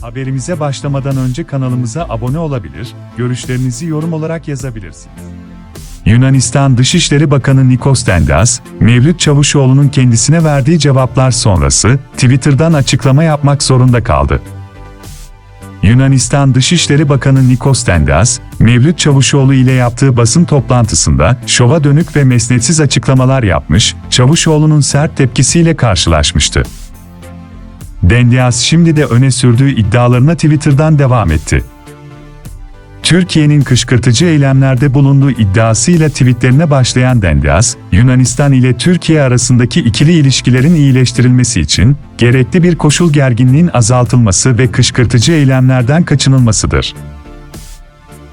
Haberimize başlamadan önce kanalımıza abone olabilir, görüşlerinizi yorum olarak yazabilirsiniz. Yunanistan Dışişleri Bakanı Nikos Dendas, Mevlüt Çavuşoğlu'nun kendisine verdiği cevaplar sonrası Twitter'dan açıklama yapmak zorunda kaldı. Yunanistan Dışişleri Bakanı Nikos Dendas, Mevlüt Çavuşoğlu ile yaptığı basın toplantısında şova dönük ve mesnetsiz açıklamalar yapmış, Çavuşoğlu'nun sert tepkisiyle karşılaşmıştı. Dendias şimdi de öne sürdüğü iddialarına Twitter'dan devam etti. Türkiye'nin kışkırtıcı eylemlerde bulunduğu iddiasıyla tweetlerine başlayan Dendias, Yunanistan ile Türkiye arasındaki ikili ilişkilerin iyileştirilmesi için gerekli bir koşul gerginliğin azaltılması ve kışkırtıcı eylemlerden kaçınılmasıdır.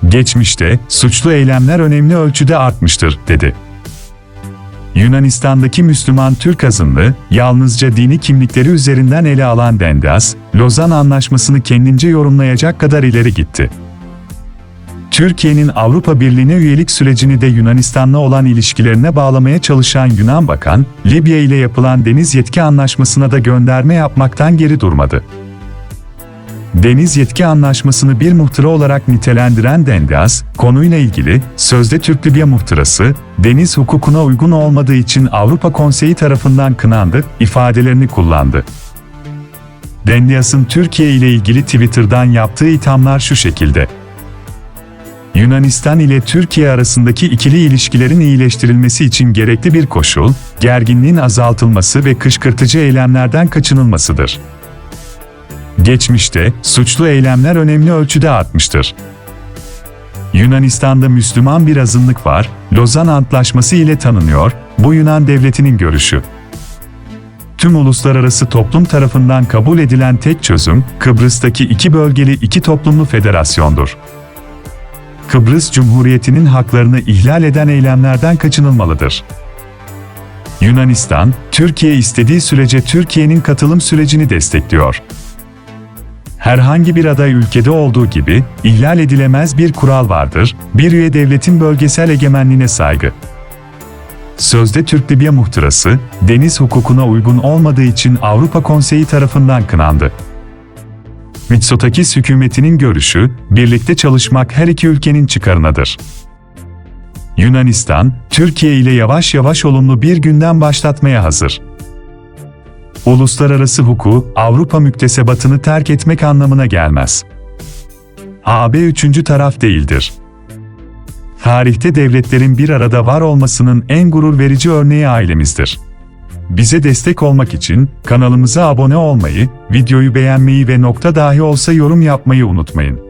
Geçmişte suçlu eylemler önemli ölçüde artmıştır, dedi. Yunanistan'daki Müslüman Türk azınlığı, yalnızca dini kimlikleri üzerinden ele alan Dendas, Lozan Anlaşması'nı kendince yorumlayacak kadar ileri gitti. Türkiye'nin Avrupa Birliği'ne üyelik sürecini de Yunanistan'la olan ilişkilerine bağlamaya çalışan Yunan Bakan, Libya ile yapılan deniz yetki anlaşmasına da gönderme yapmaktan geri durmadı. Deniz Yetki Anlaşması'nı bir muhtıra olarak nitelendiren Dendas, konuyla ilgili, sözde Türk-Libya muhtırası, deniz hukukuna uygun olmadığı için Avrupa Konseyi tarafından kınandı, ifadelerini kullandı. Dendias'ın Türkiye ile ilgili Twitter'dan yaptığı ithamlar şu şekilde. Yunanistan ile Türkiye arasındaki ikili ilişkilerin iyileştirilmesi için gerekli bir koşul, gerginliğin azaltılması ve kışkırtıcı eylemlerden kaçınılmasıdır. Geçmişte suçlu eylemler önemli ölçüde artmıştır. Yunanistan'da Müslüman bir azınlık var, Lozan Antlaşması ile tanınıyor, bu Yunan devletinin görüşü. Tüm uluslararası toplum tarafından kabul edilen tek çözüm, Kıbrıs'taki iki bölgeli iki toplumlu federasyondur. Kıbrıs Cumhuriyeti'nin haklarını ihlal eden eylemlerden kaçınılmalıdır. Yunanistan, Türkiye istediği sürece Türkiye'nin katılım sürecini destekliyor. Herhangi bir aday ülkede olduğu gibi, ihlal edilemez bir kural vardır, bir üye devletin bölgesel egemenliğine saygı. Sözde Türk-Libya muhtırası, deniz hukukuna uygun olmadığı için Avrupa Konseyi tarafından kınandı. Mitsotakis hükümetinin görüşü, birlikte çalışmak her iki ülkenin çıkarınadır. Yunanistan, Türkiye ile yavaş yavaş olumlu bir günden başlatmaya hazır. Uluslararası hukuku, Avrupa müktesebatını terk etmek anlamına gelmez. AB üçüncü taraf değildir. Tarihte devletlerin bir arada var olmasının en gurur verici örneği ailemizdir. Bize destek olmak için kanalımıza abone olmayı, videoyu beğenmeyi ve nokta dahi olsa yorum yapmayı unutmayın.